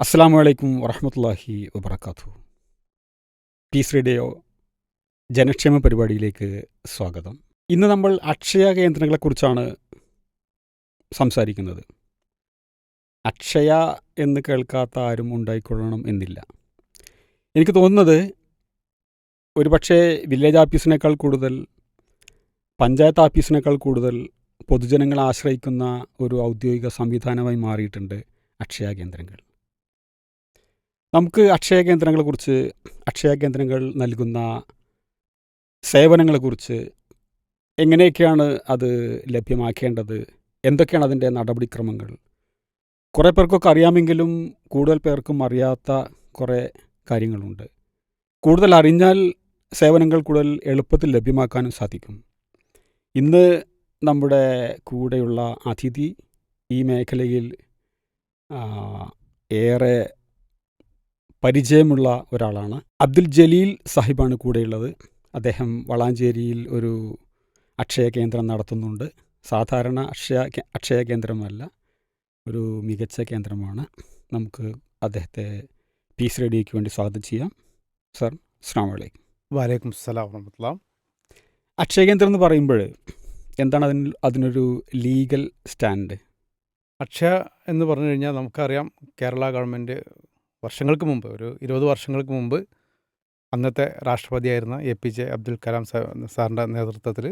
അസ്സാം വലൈക്കും വറഹമത്തല്ലാഹി വബർക്കാത്തു പീസ് റേഡിയോ ജനക്ഷേമ പരിപാടിയിലേക്ക് സ്വാഗതം. ഇന്ന് നമ്മൾ അക്ഷയ കേന്ദ്രങ്ങളെക്കുറിച്ചാണ് സംസാരിക്കുന്നത്. അക്ഷയ എന്ന് കേൾക്കാത്ത ആരും ഉണ്ടായിക്കൊള്ളണം എന്നില്ല. എനിക്ക് തോന്നുന്നത് ഒരുപക്ഷെ വില്ലേജ് ഓഫീസിനേക്കാൾ കൂടുതൽ പഞ്ചായത്ത് ഓഫീസിനേക്കാൾ കൂടുതൽ പൊതുജനങ്ങളെ ആശ്രയിക്കുന്ന ഒരു ഔദ്യോഗിക സംവിധാനമായി മാറിയിട്ടുണ്ട് അക്ഷയ കേന്ദ്രങ്ങൾ. നമുക്ക് അക്ഷയ കേന്ദ്രങ്ങളെക്കുറിച്ച് അക്ഷയ കേന്ദ്രങ്ങൾ നൽകുന്ന സേവനങ്ങളെക്കുറിച്ച് എങ്ങനെയൊക്കെയാണ് അത് ലഭ്യമാക്കേണ്ടത്? എന്തൊക്കെയാണ് അതിന്റെ നടപടിക്രമങ്ങൾ? കുറേ പേർക്കൊക്കെ അറിയാമെങ്കിലും കൂടുതൽ പേർക്കും അറിയാത്ത കുറേ കാര്യങ്ങളുണ്ട്. കൂടുതൽ അറിഞ്ഞാൽ സേവനങ്ങൾ കൂടുതൽ എളുപ്പത്തിൽ ലഭ്യമാക്കാനും സാധിക്കും. ഇന്ന് നമ്മുടെ കൂടെയുള്ള അതിഥി ഈ മേഖലയിൽ ഏറെ പരിചയമുള്ള ഒരാളാണ്. അബ്ദുൽ ജലീൽ സാഹിബാണ് കൂടെയുള്ളത്. അദ്ദേഹം വളാഞ്ചേരിയിൽ ഒരു അക്ഷയ കേന്ദ്രം നടത്തുന്നുണ്ട്. സാധാരണ അക്ഷയ അക്ഷയ കേന്ദ്രമല്ല ഒരു മികച്ച കേന്ദ്രമാണ്. നമുക്ക് അദ്ദേഹത്തെ പീസ് റേഡിയോയ്ക്ക് വേണ്ടി സ്വാഗതം ചെയ്യാം. സർ അസ്സാം വലൈക്കും വലൈക്കും അസ്സലാം വറഹമത്തുള്ള. അക്ഷയ കേന്ദ്രം എന്ന് പറയുമ്പോൾ എന്താണ് അതിന് അതിനൊരു ലീഗൽ സ്റ്റാൻഡ്? അക്ഷയ എന്ന് പറഞ്ഞു കഴിഞ്ഞാൽ നമുക്കറിയാം കേരള ഗവൺമെന്റ് വർഷങ്ങൾക്ക് മുമ്പ് ഒരു ഇരുപത് വർഷങ്ങൾക്ക് മുമ്പ് അന്നത്തെ രാഷ്ട്രപതിയായിരുന്ന A P J Abdul Kalam സാറിന്റെ നേതൃത്വത്തിൽ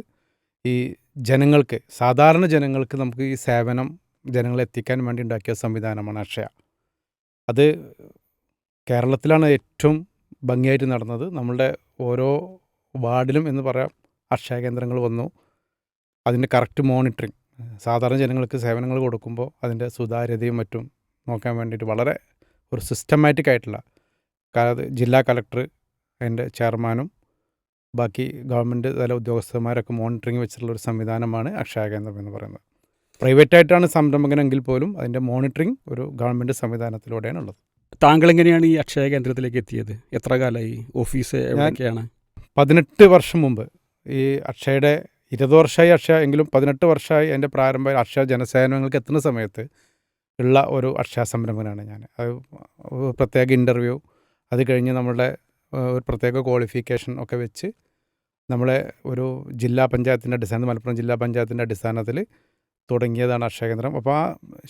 ഈ ജനങ്ങൾക്ക് സാധാരണ ജനങ്ങൾക്ക് നമുക്ക് ഈ സേവനം ജനങ്ങളെ എത്തിക്കാൻ വേണ്ടി ഉണ്ടാക്കിയ സംവിധാനമാണ് അക്ഷയ. അത് കേരളത്തിലാണ് ഏറ്റവും ഭംഗിയായിട്ട് നടന്നത്. നമ്മളുടെ ഓരോ വാർഡിലും എന്ന് പറയാം അക്ഷയ കേന്ദ്രങ്ങൾ വന്നു. അതിന്റെ കറക്റ്റ് മോണിറ്ററിങ് സാധാരണ ജനങ്ങൾക്ക് സേവനങ്ങൾ കൊടുക്കുമ്പോൾ അതിന്റെ സുതാര്യതയും മറ്റും നോക്കാൻ വേണ്ടിയിട്ട് വളരെ ഒരു സിസ്റ്റമാറ്റിക് ആയിട്ടുള്ള ജില്ലാ കളക്ടർ അതിന്റെ ചെയർമാനും ബാക്കി ഗവൺമെന്റ് തല ഉദ്യോഗസ്ഥന്മാരൊക്കെ മോണിറ്ററിങ് വെച്ചിട്ടുള്ള ഒരു സംവിധാനമാണ് അക്ഷയ കേന്ദ്രം എന്ന് പറയുന്നത്. പ്രൈവറ്റായിട്ടാണ് സംരംഭകനെങ്കിൽ പോലും അതിന്റെ മോണിറ്ററിങ് ഒരു ഗവൺമെന്റ് സംവിധാനത്തിലൂടെയാണ് ഉള്ളത്. താങ്കൾ എങ്ങനെയാണ് ഈ അക്ഷയ കേന്ദ്രത്തിലേക്ക് എത്തിയത്? എത്ര കാലമായി? ഓഫീസ് എവിടെയൊക്കെയാണ്? പതിനെട്ട് വർഷം മുമ്പ് ഈ അക്ഷയയുടെ ഇരുപത് വർഷമായി അക്ഷയ എങ്കിലും പതിനെട്ട് വർഷമായി എന്റെ പ്രാരംഭ അക്ഷയ ജനസേവനങ്ങൾക്ക് എത്തുന്ന സമയത്ത് ഉള്ള ഒരു അക്ഷയ സംരംഭകനാണ് ഞാൻ. അത് പ്രത്യേക ഇന്റർവ്യൂ അത് കഴിഞ്ഞ് നമ്മളുടെ ഒരു പ്രത്യേക ക്വാളിഫിക്കേഷൻ ഒക്കെ വെച്ച് നമ്മളെ ഒരു ജില്ലാ പഞ്ചായത്തിന്റെ അടിസ്ഥാനത്തിൽ മലപ്പുറം ജില്ലാ പഞ്ചായത്തിന്റെ അടിസ്ഥാനത്തിൽ തുടങ്ങിയതാണ് അക്ഷയ കേന്ദ്രം അപ്പോൾ ആ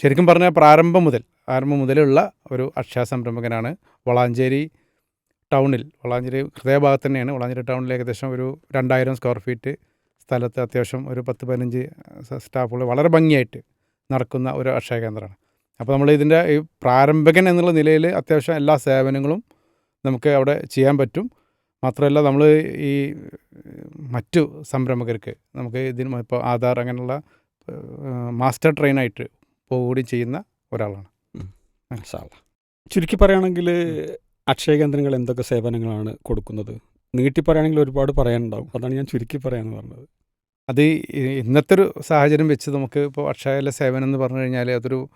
ശരിക്കും പറഞ്ഞാൽ പ്രാരംഭം മുതൽ ആരംഭം മുതലുള്ള ഒരു അക്ഷയ സംരംഭകനാണ് വളാഞ്ചേരി ടൗണിൽ. വളാഞ്ചേരി ഹൃദയഭാഗത്ത് തന്നെയാണ്. വളാഞ്ചേരി ടൗണിൽ ഏകദേശം ഒരു രണ്ടായിരം സ്ക്വയർ ഫീറ്റ് സ്ഥലത്ത് അത്യാവശ്യം ഒരു പത്ത് പതിനഞ്ച് സ്റ്റാഫുകൾ വളരെ ഭംഗിയായിട്ട് നടക്കുന്ന ഒരു അക്ഷയ കേന്ദ്രമാണ് അപ്പോൾ നമ്മൾ ഇതിന്റെ ഈ പ്രാരംഭകൻ എന്നുള്ള നിലയിൽ അത്യാവശ്യം എല്ലാ സേവനങ്ങളും നമുക്ക് അവിടെ ചെയ്യാൻ പറ്റും. മാത്രമല്ല നമ്മൾ ഈ മറ്റു സംരംഭകർക്ക് നമുക്ക് ഇതിന് ഇപ്പോൾ ആധാർ അങ്ങനെയുള്ള മാസ്റ്റർ ട്രെയിനായിട്ട് പോവുകയും ചെയ്യുന്ന ഒരാളാണ്. ചുരുക്കി പറയുകയാണെങ്കിൽ അക്ഷയ കേന്ദ്രങ്ങൾ എന്തൊക്കെ സേവനങ്ങളാണ് കൊടുക്കുന്നത്? നീട്ടി പറയുകയാണെങ്കിൽ ഒരുപാട് പറയാനുണ്ടാവും. അതാണ് ഞാൻ ചുരുക്കി പറയാന്ന് പറഞ്ഞത്. അത് ഇന്നത്തെ ഒരു സാഹചര്യം വെച്ച് നമുക്ക് ഇപ്പോൾ അക്ഷയയിലെ സേവനം എന്ന് പറഞ്ഞു കഴിഞ്ഞാൽ അതൊരു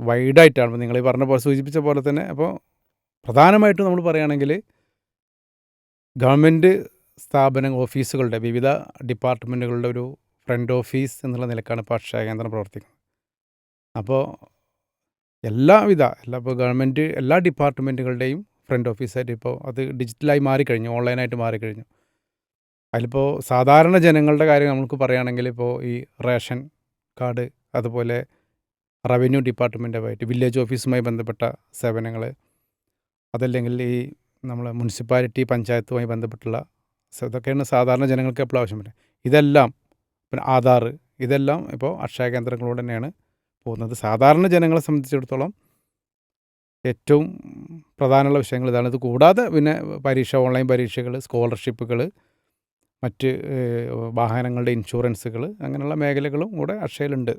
വൈഡായിട്ടാണ് നിങ്ങൾ ഈ പറഞ്ഞ പോലെ സൂചിപ്പിച്ച പോലെ തന്നെ. അപ്പോൾ പ്രധാനമായിട്ടും നമ്മൾ പറയുകയാണെങ്കിൽ ഗവൺമെന്റ് സ്ഥാപന ഓഫീസുകളുടെ വിവിധ ഡിപ്പാർട്ട്മെന്റുകളുടെ ഒരു ഫ്രണ്ട് ഓഫീസ് എന്നുള്ള നിലക്കാണ് ഇപ്പോൾ അക്ഷയ കേന്ദ്രം പ്രവർത്തിക്കുന്നത്. അപ്പോൾ എല്ലാവിധ എല്ലാ ഇപ്പോൾ ഗവൺമെന്റ് എല്ലാ ഡിപ്പാർട്ട്മെന്റുകളുടെയും ഫ്രണ്ട് ഓഫീസായിട്ട് ഇപ്പോൾ അത് ഡിജിറ്റലായി മാറിക്കഴിഞ്ഞു ഓൺലൈനായിട്ട് മാറിക്കഴിഞ്ഞു. അതിലിപ്പോൾ സാധാരണ ജനങ്ങളുടെ കാര്യം നമുക്ക് പറയുകയാണെങ്കിൽ ഇപ്പോൾ ഈ റേഷൻ കാർഡ് അതുപോലെ റവന്യൂ ഡിപ്പാർട്ട്മെന്റുമായിട്ട് വില്ലേജ് ഓഫീസുമായി ബന്ധപ്പെട്ട സേവനങ്ങൾ അതല്ലെങ്കിൽ ഈ നമ്മൾ മുനിസിപ്പാലിറ്റി പഞ്ചായത്തുമായി ബന്ധപ്പെട്ടുള്ള ഇതൊക്കെയാണ് സാധാരണ ജനങ്ങൾക്ക് എപ്പോഴും ആവശ്യം വരുന്നത് ഇതെല്ലാം പിന്നെ ആധാർ ഇതെല്ലാം ഇപ്പോൾ അക്ഷയ കേന്ദ്രങ്ങളോട് തന്നെയാണ് പോകുന്നത്. സാധാരണ ജനങ്ങളെ സംബന്ധിച്ചിടത്തോളം ഏറ്റവും പ്രധാനമുള്ള വിഷയങ്ങൾ ഇതാണ്. ഇത് കൂടാതെ പിന്നെ പരീക്ഷ ഓൺലൈൻ പരീക്ഷകൾ സ്കോളർഷിപ്പുകൾ മറ്റ് വാഹനങ്ങളുടെ ഇൻഷുറൻസുകൾ അങ്ങനെയുള്ള മേഖലകളും കൂടെ അക്ഷയയിലുണ്ട്.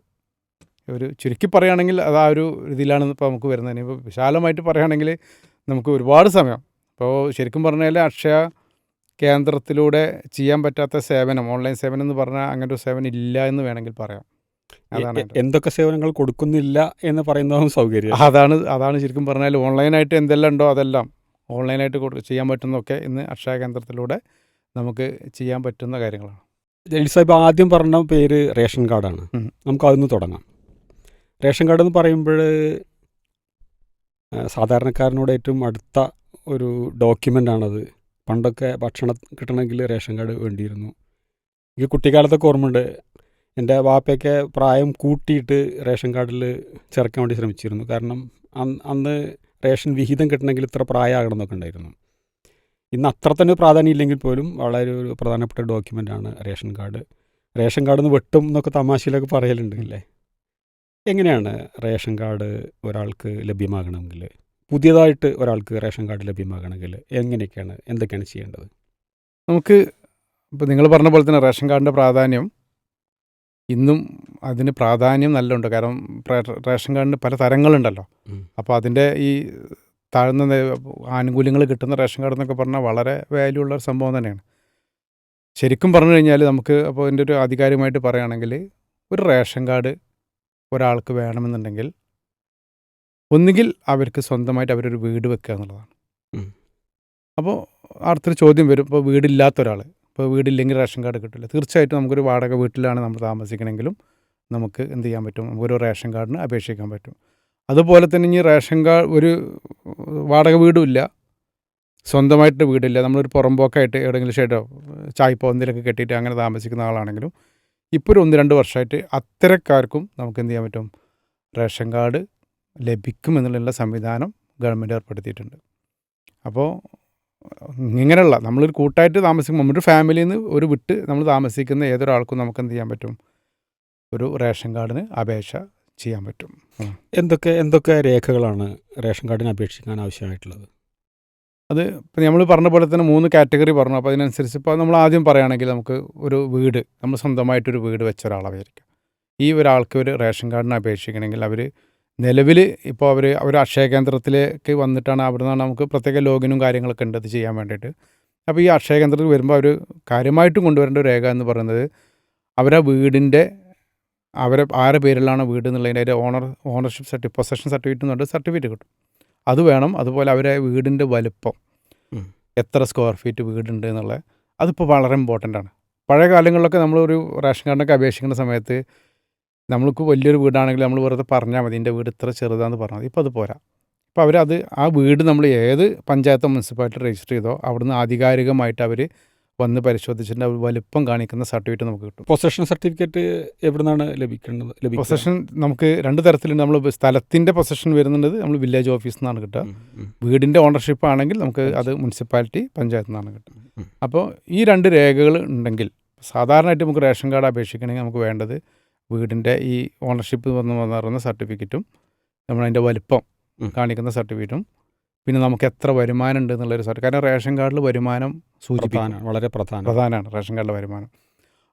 ഒരു ചുരുക്കി പറയുകയാണെങ്കിൽ അത് ആ ഒരു ഇതിലാണ് ഇപ്പോൾ നമുക്ക് വരുന്നത്. ഇനിയിപ്പോൾ വിശാലമായിട്ട് പറയുകയാണെങ്കിൽ നമുക്ക് ഒരുപാട് സമയം. ഇപ്പോൾ ശരിക്കും പറഞ്ഞാൽ അക്ഷയ കേന്ദ്രത്തിലൂടെ ചെയ്യാൻ പറ്റാത്ത സേവനം ഓൺലൈൻ സേവനം എന്ന് പറഞ്ഞാൽ അങ്ങനെ ഒരു സേവനം ഇല്ല എന്ന് വേണമെങ്കിൽ പറയാം. അതാണ് എന്തൊക്കെ സേവനങ്ങൾ കൊടുക്കുന്നില്ല എന്ന് പറയുന്നതും സൗകര്യം. അതാണ് അതാണ് ശരിക്കും പറഞ്ഞാൽ ഓൺലൈനായിട്ട് എന്തെല്ലാം ഉണ്ടോ അതെല്ലാം ഓൺലൈനായിട്ട് കൊടു- ചെയ്യാൻ പറ്റുന്നതൊക്കെ ഇന്ന് അക്ഷയ കേന്ദ്രത്തിലൂടെ നമുക്ക് ചെയ്യാൻ പറ്റുന്ന കാര്യങ്ങളാണ്. ജലീൽ സാഹിബ് ആദ്യം പറഞ്ഞ പേര് റേഷൻ കാർഡാണ്. നമുക്ക് അതിൽ തുടങ്ങാം. റേഷൻ കാർഡ് എന്ന് പറയുമ്പോൾ സാധാരണക്കാരനോട് ഏറ്റവും അടുത്ത ഒരു ഡോക്യുമെന്റാണത്. പണ്ടൊക്കെ ഭക്ഷണം കിട്ടണമെങ്കിൽ റേഷൻ കാർഡ് വേണ്ടിയിരുന്നു. എനിക്ക് കുട്ടിക്കാലത്തൊക്കെ ഓർമ്മയുണ്ട്. എന്റെ വാപ്പയൊക്കെ പ്രായം കൂട്ടിയിട്ട് റേഷൻ കാർഡിൽ ചേർക്കാൻ വേണ്ടി ശ്രമിച്ചിരുന്നു. കാരണം അന്ന് റേഷൻ വിഹിതം കിട്ടണമെങ്കിൽ ഇത്ര പ്രായമാകണം എന്നൊക്കെ ഉണ്ടായിരുന്നു. ഇന്ന് അത്ര തന്നെ പ്രാധാന്യം ഇല്ലെങ്കിൽ പോലും വളരെ ഒരു പ്രധാനപ്പെട്ട ഡോക്യുമെന്റാണ് റേഷൻ കാർഡ്. റേഷൻ കാർഡിൽ നിന്ന് വെട്ടും എന്നൊക്കെ തമാശയിലൊക്കെ പറയലുണ്ട് അല്ലേ എങ്ങനെയാണ് റേഷൻ കാർഡ് ഒരാൾക്ക് ലഭ്യമാകണമെങ്കിൽ? പുതിയതായിട്ട് ഒരാൾക്ക് റേഷൻ കാർഡ് ലഭ്യമാകണമെങ്കിൽ എങ്ങനെയൊക്കെയാണ് എന്തൊക്കെയാണ് ചെയ്യേണ്ടത്? നമുക്ക് ഇപ്പോൾ നിങ്ങൾ പറഞ്ഞ പോലെ തന്നെ റേഷൻ കാർഡിന്റെ പ്രാധാന്യം ഇന്നും അതിന് പ്രാധാന്യം നല്ലുണ്ട്. കാരണം റേഷൻ കാർഡിന് പല തരങ്ങളുണ്ടല്ലോ. അപ്പോൾ അതിന്റെ ഈ താഴ്ന്ന ആനുകൂല്യങ്ങൾ കിട്ടുന്ന റേഷൻ കാർഡ് എന്നൊക്കെ പറഞ്ഞാൽ വളരെ വാല്യൂ ഉള്ള ഒരു സംഭവം തന്നെയാണ്. ശരിക്കും പറഞ്ഞു കഴിഞ്ഞാൽ നമുക്ക് അപ്പോൾ ഇതിന്റെ ഒരു ആധികാരികമായിട്ട് പറയുകയാണെങ്കിൽ ഒരു റേഷൻ കാർഡ് ഒരാൾക്ക് വേണമെന്നുണ്ടെങ്കിൽ ഒന്നുകിൽ അവർക്ക് സ്വന്തമായിട്ട് അവരൊരു വീട് വെക്കുക എന്നുള്ളതാണ്. അപ്പോൾ അടുത്തൊരു ചോദ്യം വരും. ഇപ്പോൾ വീടില്ലാത്ത ഒരാൾ ഇപ്പോൾ വീടില്ലെങ്കിൽ റേഷൻ കാർഡ് കിട്ടില്ല. തീർച്ചയായിട്ടും നമുക്കൊരു വാടക വീട്ടിലാണ് നമ്മൾ താമസിക്കണമെങ്കിലും നമുക്ക് എന്ത് ചെയ്യാൻ പറ്റും? നമുക്കൊരു റേഷൻ കാർഡിന് അപേക്ഷിക്കാൻ പറ്റും. അതുപോലെ തന്നെ ഇനി റേഷൻ കാർഡ് ഒരു വാടക വീടും ഇല്ല. സ്വന്തമായിട്ട് വീടില്ല. നമ്മളൊരു പുറമ്പോക്കായിട്ട് എവിടെയെങ്കിലും ഷെഡോ ചായ്പോ എന്തെങ്കിലുമൊക്കെ കെട്ടിയിട്ട് അങ്ങനെ താമസിക്കുന്ന ആളാണെങ്കിലും ഇപ്പോൾ ഒരു ഒന്ന് രണ്ട് വർഷമായിട്ട് അത്തരക്കാർക്കും നമുക്ക് എന്ത് ചെയ്യാൻ പറ്റും? റേഷൻ കാർഡ് ലഭിക്കും എന്നുള്ള സംവിധാനം ഗവൺമെന്റ് ഏർപ്പെടുത്തിയിട്ടുണ്ട്. അപ്പോൾ ഇങ്ങനെയുള്ള നമ്മളൊരു കൂട്ടായിട്ട് താമസിക്കുമ്പോൾ നമ്മുടെ ഫാമിലിയിൽ നിന്ന് ഒരു വിട്ട് നമ്മൾ താമസിക്കുന്ന ഏതൊരാൾക്കും നമുക്ക് എന്ത് ചെയ്യാൻ പറ്റും? ഒരു റേഷൻ കാർഡിന് അപേക്ഷ ചെയ്യാൻ പറ്റും. എന്തൊക്കെ എന്തൊക്കെ രേഖകളാണ് റേഷൻ കാർഡിന് അപേക്ഷിക്കാൻ ആവശ്യമായിട്ടുള്ളത്? അത് ഇപ്പം നമ്മൾ പറഞ്ഞ പോലെ തന്നെ മൂന്ന് കാറ്റഗറി പറഞ്ഞു. അപ്പോൾ അതിനനുസരിച്ച് ഇപ്പോൾ നമ്മൾ ആദ്യം പറയുകയാണെങ്കിൽ നമുക്ക് ഒരു വീട് നമ്മൾ സ്വന്തമായിട്ടൊരു വീട് വെച്ച ഒരാളായിരിക്കും. ഈ ഒരാൾക്ക് ഒരു റേഷൻ കാർഡിന് അപേക്ഷിക്കണമെങ്കിൽ അവർ നിലവിൽ ഇപ്പോൾ അവർ അവർ അക്ഷയ കേന്ദ്രത്തിലേക്ക് വന്നിട്ടാണ് അവിടെ നിന്നാണ് നമുക്ക് പ്രത്യേക ലോഗിനും കാര്യങ്ങളൊക്കെ ഉണ്ട് അത് ചെയ്യാൻ വേണ്ടിയിട്ട്. അപ്പോൾ ഈ അക്ഷയ കേന്ദ്രത്തിൽ വരുമ്പോൾ അവർ കാര്യമായിട്ടും കൊണ്ടുവരേണ്ട ഒരു രേഖ എന്ന് പറയുന്നത് അവരെ വീടിന്റെ അവരെ ആരുടെ പേരിലാണ് വീട് എന്നുള്ളതിന്റെ owner ownership certificate possession certificate എന്ന് സർട്ടിഫിക്കറ്റ് കിട്ടും. അത് വേണം. അതുപോലെ അവരെ വീടിന്റെ വലുപ്പം. എത്ര സ്ക്വയർ ഫീറ്റ് വീടുണ്ട് എന്നുള്ളത് അതിപ്പോൾ വളരെ ഇമ്പോർട്ടന്റ് ആണ്. പഴയ കാലങ്ങളിലൊക്കെ നമ്മളൊരു റേഷൻ കാർഡിനൊക്കെ അപേക്ഷിക്കുന്ന സമയത്ത് നമ്മൾക്ക് വലിയൊരു വീടാണെങ്കിൽ നമ്മൾ വെറുതെ പറഞ്ഞാൽ മതി എന്റെ വീട് ഇത്ര ചെറുതാന്ന് പറഞ്ഞാൽ മതി. ഇപ്പോൾ അത് പോരാ. ഇപ്പോൾ അവരത് ആ വീട് നമ്മൾ ഏത് പഞ്ചായത്തോ മുനിസിപ്പാലിറ്റി രജിസ്റ്റർ ചെയ്തോ അവിടുന്ന് ആധികാരികമായിട്ട് അവർ വന്ന് പരിശോധിച്ചിട്ട് അവർ വലിപ്പം കാണിക്കുന്ന സർട്ടിഫിക്കറ്റ് നമുക്ക് കിട്ടും. പൊസഷൻ സർട്ടിഫിക്കറ്റ് എവിടെ നിന്നാണ് ലഭിക്കുക? പൊസഷൻ നമുക്ക് രണ്ട് തരത്തിലുണ്ട്. നമ്മൾ സ്ഥലത്തിന്റെ പൊസഷൻ വരുന്നുണ്ട്. നമ്മൾ വില്ലേജ് ഓഫീസിൽ നിന്നാണ് കിട്ടുക. വീടിന്റെ ഓണർഷിപ്പ് ആണെങ്കിൽ നമുക്ക് അത് മുനിസിപ്പാലിറ്റി പഞ്ചായത്തിൽ നിന്നാണ് കിട്ടുക. അപ്പോൾ ഈ രണ്ട് രേഖകൾ ഉണ്ടെങ്കിൽ സാധാരണയായിട്ട് നമുക്ക് റേഷൻ കാർഡ് അപേക്ഷിക്കണമെങ്കിൽ നമുക്ക് വേണ്ടത് വീടിന്റെ ഈ ഓണർഷിപ്പ് വന്ന് പറയുന്ന സർട്ടിഫിക്കറ്റും നമ്മളതിന്റെ വലിപ്പം. കാണിക്കുന്ന സർട്ടിഫിക്കറ്റും പിന്നെ നമുക്ക് എത്ര വരുമാനം ഉണ്ട് എന്നുള്ളൊരു സർട്ടിഫിക്കറ്റ് കാരണം റേഷൻ കാർഡിൽ വരുമാനം സൂചിപ്പിക്കാൻ വളരെ പ്രധാന. പ്രധാനമാണ് റേഷൻ കാർഡിലെ വരുമാനം.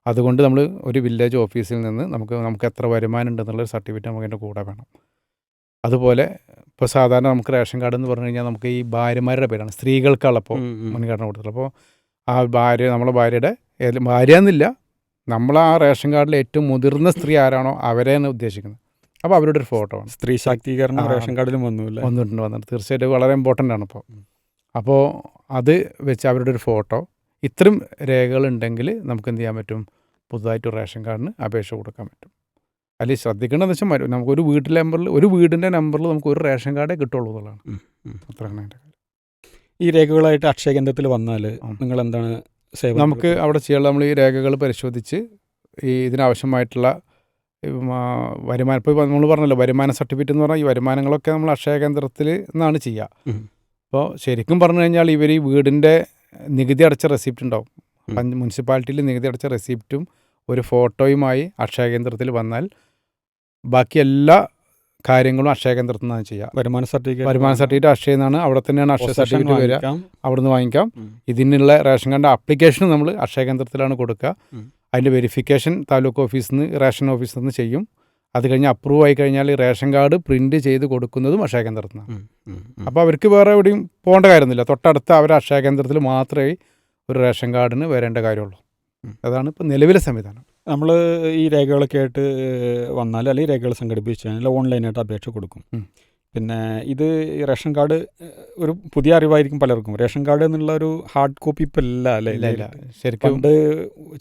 അതുകൊണ്ട് നമ്മൾ ഒരു വില്ലേജ് ഓഫീസിൽ നിന്ന് നമുക്ക് നമുക്ക് എത്ര വരുമാനം ഉണ്ട് ഉണ്ടെന്നുള്ളൊരു സർട്ടിഫിക്കറ്റ് നമുക്ക് അതിന്റെ കൂടെ വേണം. അതുപോലെ ഇപ്പോൾ സാധാരണ നമുക്ക് റേഷൻ കാർഡ് എന്ന് പറഞ്ഞു കഴിഞ്ഞാൽ നമുക്ക് ഈ ഭാര്യമാരുടെ പേരാണ് സ്ത്രീകൾക്കുള്ളപ്പോൾ. മുൻഗണന കൊടുത്തത് അപ്പോൾ ആ ഭാര്യ നമ്മളെ ഭാര്യയുടെ ഭാര്യ എന്നില്ല നമ്മൾ ആ റേഷൻ കാർഡിൽ ഏറ്റവും മുതിർന്ന സ്ത്രീ ആരാണോ അവരെയാണ് ഉദ്ദേശിക്കുന്നത്. അപ്പോൾ അവരുടെ ഒരു ഫോട്ടോ ആണ്. സ്ത്രീ ശാക്തീകരണം റേഷൻ കാർഡിലും വന്നു അല്ലേ വന്നിട്ടുണ്ട് വന്നിട്ടുണ്ട്. തീർച്ചയായിട്ടും വളരെ ഇമ്പോർട്ടന്റ് ആണ് ഇപ്പോൾ അപ്പോൾ അത് വെച്ച് അവരുടെ ഒരു ഫോട്ടോ ഇത്രയും രേഖകൾ ഉണ്ടെങ്കിൽ നമുക്ക് എന്ത് ചെയ്യാൻ പറ്റും? പുതുതായിട്ട് റേഷൻ കാർഡിന് അപേക്ഷ കൊടുക്കാൻ പറ്റും. അതിൽ ശ്രദ്ധിക്കേണ്ടതെന്ന് വെച്ചാൽ നമുക്ക് നമുക്കൊരു വീട്ടിലെ നമ്പറിൽ ഒരു വീടിന്റെ നമ്പറിൽ നമുക്ക് ഒരു റേഷൻ കാർഡേ കിട്ടുള്ളൂ എന്നുള്ളതാണ്. അത്രയാണ് എന്റെ കാര്യം. ഈ രേഖകളായിട്ട് അക്ഷയ കേന്ദ്രത്തിൽ വന്നാൽ നിങ്ങൾ എന്താണ് നമുക്ക് അവിടെ ചെയ്യാനുള്ള നമ്മൾ ഈ രേഖകൾ പരിശോധിച്ച് ഈ ഇതിനാവശ്യമായിട്ടുള്ള വരുമാനം ഇപ്പോൾ നമ്മൾ പറഞ്ഞല്ലോ വരുമാന സർട്ടിഫിക്കറ്റ് എന്ന് പറഞ്ഞാൽ ഈ വരുമാനങ്ങളൊക്കെ നമ്മൾ അക്ഷയ കേന്ദ്രത്തിൽ നിന്നാണ് ചെയ്യുക. അപ്പോൾ ശരിക്കും പറഞ്ഞു കഴിഞ്ഞാൽ ഇവർ ഈ വീടിന്റെ നികുതി അടച്ച റെസിപ്റ്റ് ഉണ്ടാവും. മുനിസിപ്പാലിറ്റിയിൽ നികുതി അടച്ച റെസിപ്റ്റും ഒരു ഫോട്ടോയുമായി അക്ഷയ കേന്ദ്രത്തിൽ വന്നാൽ ബാക്കി എല്ലാ കാര്യങ്ങളും അക്ഷയ കേന്ദ്രത്തിൽ നിന്നാണ് ചെയ്യുക. വരുമാന സർട്ടിഫിക്കറ്റ് വരുമാന സർട്ടിഫിക്കറ്റ് അക്ഷയ നിന്നാണ് അവിടെ തന്നെയാണ് അക്ഷയ സർട്ടിഫിക്കറ്റ് വരിക. അവിടെ നിന്ന് വാങ്ങിക്കാം. ഇതിനുള്ള റേഷൻ കാർഡ് ആപ്ലിക്കേഷൻ നമ്മൾ അക്ഷയ കേന്ദ്രത്തിലാണ് കൊടുക്കുക. അതിന്റെ വെരിഫിക്കേഷൻ താലൂക്ക് ഓഫീസിൽ നിന്ന് റേഷൻ ഓഫീസിൽ നിന്ന് ചെയ്യും. അത് കഴിഞ്ഞ് അപ്രൂവ് ആയി കഴിഞ്ഞാൽ റേഷൻ കാർഡ് പ്രിന്റ് ചെയ്ത് കൊടുക്കുന്നതും അക്ഷയ കേന്ദ്രത്തിൽ നിന്നാണ്. അപ്പോൾ അവർക്ക് വേറെ എവിടെയും പോകേണ്ട കാര്യമൊന്നുമില്ല. തൊട്ടടുത്ത് അവർ അക്ഷയ കേന്ദ്രത്തിൽ മാത്രമേ ഒരു റേഷൻ കാർഡിന് വരേണ്ട കാര്യമുള്ളൂ. അതാണ് ഇപ്പോൾ നിലവിലെ സംവിധാനം. നമ്മൾ ഈ രേഖകളൊക്കെ ആയിട്ട് വന്നാൽ അല്ലെങ്കിൽ രേഖകൾ സംഘടിപ്പിച്ച് കഴിഞ്ഞാൽ ഓൺലൈനായിട്ട് അപേക്ഷ കൊടുക്കും. പിന്നെ ഇത് ഈ റേഷൻ കാർഡ് ഒരു പുതിയ അറിവായിരിക്കും പലർക്കും. റേഷൻ കാർഡ് എന്നുള്ള ഒരു ഹാർഡ് കോപ്പി ഇപ്പം ഇല്ല അല്ലേ ഇല്ല ഇല്ല. ശരിക്കും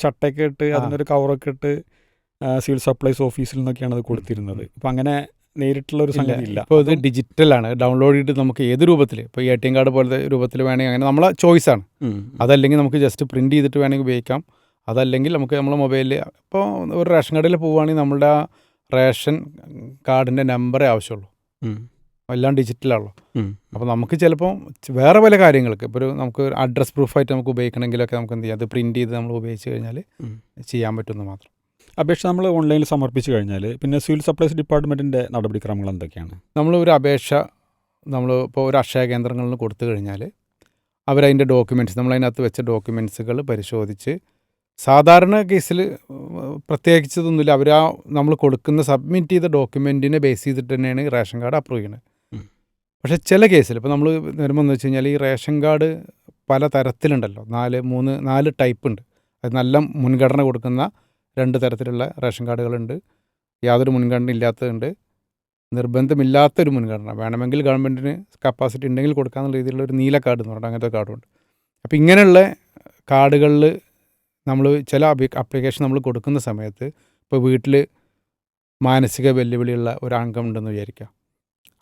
ചട്ടയൊക്കെ ഇട്ട്. അതിനൊരു കവറൊക്കെ ഇട്ട് സിവിൽ സപ്ലൈസ് ഓഫീസിൽ നിന്നൊക്കെയാണ് അത് കൊടുത്തിരുന്നത്. അപ്പം അങ്ങനെ നേരിട്ടുള്ള ഒരു സംഗതി ഇല്ല. ഇപ്പോൾ ഇത് ഡിജിറ്റലാണ് ഡൗൺലോഡ് ചെയ്തിട്ട് നമുക്ക് ഏത് രൂപത്തിൽ ഇപ്പോൾ എ ടി എം കാർഡ് പോലത്തെ രൂപത്തിൽ വേണമെങ്കിൽ അങ്ങനെ നമ്മളെ ചോയ്സാണ് ആണ്. അതല്ലെങ്കിൽ നമുക്ക് ജസ്റ്റ് പ്രിന്റ് ചെയ്തിട്ട് വേണമെങ്കിൽ ഉപയോഗിക്കാം. അതല്ലെങ്കിൽ നമുക്ക് നമ്മളെ മൊബൈലിൽ ഇപ്പോൾ ഒരു റേഷൻ കാർഡിൽ പോവുകയാണെങ്കിൽ നമ്മുടെ റേഷൻ കാർഡിന്റെ നമ്പറേ ആവശ്യമുള്ളൂ. എല്ലാം ഡിജിറ്റലാണല്ലോ. അപ്പോൾ നമുക്ക് ചിലപ്പോൾ വേറെ പല കാര്യങ്ങൾക്ക് ഇപ്പോൾ ഒരു നമുക്ക് അഡ്രസ് പ്രൂഫായിട്ട് നമുക്ക് ഉപയോഗിക്കണമെങ്കിലൊക്കെ നമുക്ക് എന്ത് ചെയ്യാം? അത് പ്രിന്റ് ചെയ്ത് നമ്മൾ ഉപയോഗിച്ച് കഴിഞ്ഞാൽ ചെയ്യാൻ പറ്റുമെന്ന് മാത്രം. അപേക്ഷ നമ്മൾ ഓൺലൈനിൽ സമർപ്പിച്ച് കഴിഞ്ഞാൽ പിന്നെ സിവിൽ സപ്ലൈസ് ഡിപ്പാർട്ട്മെന്റിന്റെ നടപടിക്രമങ്ങൾ എന്തൊക്കെയാണ്? നമ്മൾ ഒരു അപേക്ഷ നമ്മൾ ഇപ്പോൾ ഒരു അക്ഷയ കേന്ദ്രങ്ങളിൽ കൊടുത്തു കഴിഞ്ഞാൽ അവരതിന്റെ ഡോക്യുമെന്റ്സ് നമ്മളതിനകത്ത് വെച്ച ഡോക്യുമെന്റ്സുകൾ പരിശോധിച്ച് സാധാരണ കേസിൽ പ്രത്യേകിച്ചതൊന്നുമില്ല. അവർ ആ നമ്മൾ കൊടുക്കുന്ന സബ്മിറ്റ് ചെയ്ത ഡോക്യുമെന്റിനെ ബേസ് ചെയ്തിട്ട് തന്നെയാണ് റേഷൻ കാർഡ് അപ്രൂവ് ചെയ്യുന്നത്. പക്ഷേ ചില കേസിൽ ഇപ്പോൾ നമ്മൾ വരുമ്പോൾ എന്ന് വെച്ച് കഴിഞ്ഞാൽ ഈ റേഷൻ കാർഡ് പല തരത്തിലുണ്ടല്ലോ. നാല് മൂന്ന് നാല് ടൈപ്പ് ഉണ്ട്. അത് നല്ല മുൻഗണന കൊടുക്കുന്ന രണ്ട് തരത്തിലുള്ള റേഷൻ കാർഡുകളുണ്ട്. യാതൊരു മുൻഗണന ഇല്ലാത്തതുണ്ട്. നിർബന്ധമില്ലാത്തൊരു മുൻഗണന. വേണമെങ്കിൽ ഗവൺമെന്റിന് കപ്പാസിറ്റി ഉണ്ടെങ്കിൽ കൊടുക്കാമെന്നുള്ള രീതിയിലുള്ള ഒരു നീല കാർഡ് എന്ന് പറഞ്ഞാൽ അങ്ങനത്തെ കാർഡുണ്ട് അപ്പോൾ ഇങ്ങനെയുള്ള കാർഡുകളിൽ നമ്മൾ ചില അപ്ലിക്കേഷൻ നമ്മൾ കൊടുക്കുന്ന സമയത്ത് ഇപ്പോൾ വീട്ടിൽ മാനസിക വെല്ലുവിളിയുള്ള ഒരു അംഗമുണ്ടെന്ന് വിചാരിക്കാം.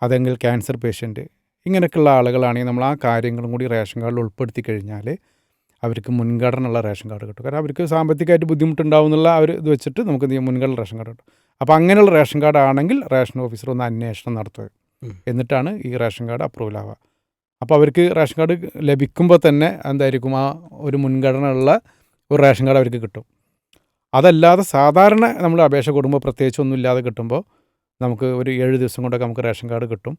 അതെങ്കിൽ ക്യാൻസർ പേഷ്യന്റ് ഇങ്ങനെയൊക്കെയുള്ള ആളുകളാണെങ്കിൽ നമ്മൾ ആ കാര്യങ്ങളും കൂടി റേഷൻ കാർഡിൽ ഉൾപ്പെടുത്തി കഴിഞ്ഞാൽ അവർക്ക് മുൻഗണനയുള്ള റേഷൻ കാർഡ് കിട്ടും. കാരണം അവർക്ക് സാമ്പത്തികമായിട്ട് ബുദ്ധിമുട്ടുണ്ടാവും എന്നുള്ള ഒരു ഇത് വെച്ചിട്ട് നമുക്ക് മുൻഗണന റേഷൻ കാർഡ് കിട്ടും. അപ്പോൾ അങ്ങനെയുള്ള റേഷൻ കാർഡ് ആണെങ്കിൽ റേഷൻ ഓഫീസർ ഒന്ന് അന്വേഷണം നടത്തുക. എന്നിട്ടാണ് ഈ റേഷൻ കാർഡ് അപ്രൂവൽ ആവുക. അപ്പോൾ അവർക്ക് റേഷൻ കാർഡ് ലഭിക്കുമ്പോൾ തന്നെ എന്തായിരിക്കും? ആ ഒരു മുൻഗണന ഉള്ള ഒരു റേഷൻ കാർഡ് അവർക്ക് കിട്ടും. അതല്ലാതെ സാധാരണ നമ്മൾ അപേക്ഷ കൊടുക്കുമ്പോൾ പ്രത്യേകിച്ച് ഒന്നും ഇല്ലാതെ കിട്ടുമ്പോൾ നമുക്ക് ഒരു ഏഴ് ദിവസം കൊണ്ടൊക്കെ നമുക്ക് റേഷൻ കാർഡ് കിട്ടും.